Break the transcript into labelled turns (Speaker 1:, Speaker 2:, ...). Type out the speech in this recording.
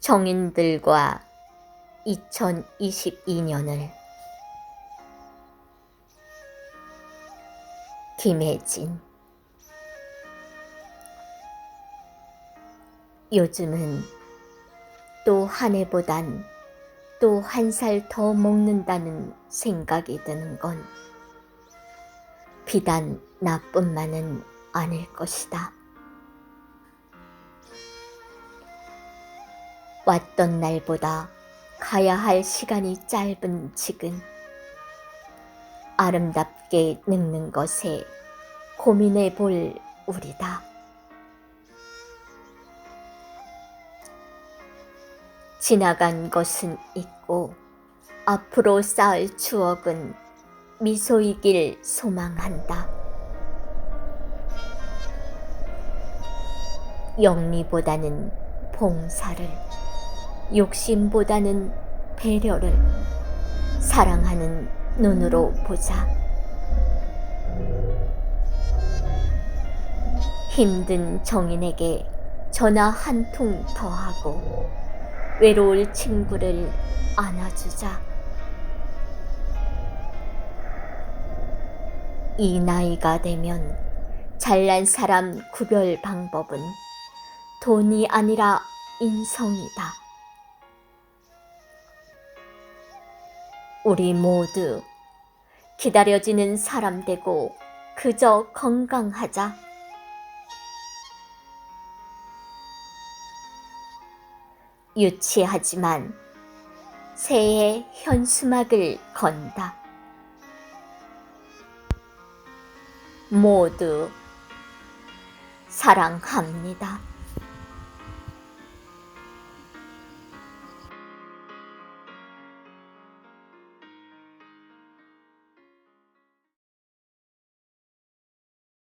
Speaker 1: 정인들과 2022년을 김혜진 요즘은 또 한 해보단 또 한 살 더 먹는다는 생각이 드는 건 비단 나뿐만은 아닐 것이다. 왔던 날보다 가야 할 시간이 짧은 지금 아름답게 늙는 것에 고민해 볼 우리다. 지나간 것은 있고 앞으로 쌓을 추억은 미소이길 소망한다. 영리보다는 봉사를, 욕심보다는 배려를 사랑하는 눈으로 보자. 힘든 정인에게 전화 한 통 더 하고 외로울 친구를 안아주자. 이 나이가 되면 잘난 사람 구별 방법은 돈이 아니라 인성이다. 우리 모두 기다려지는 사람 되고 그저 건강하자. 유치하지만 새해 현수막을 건다. 모두 사랑합니다.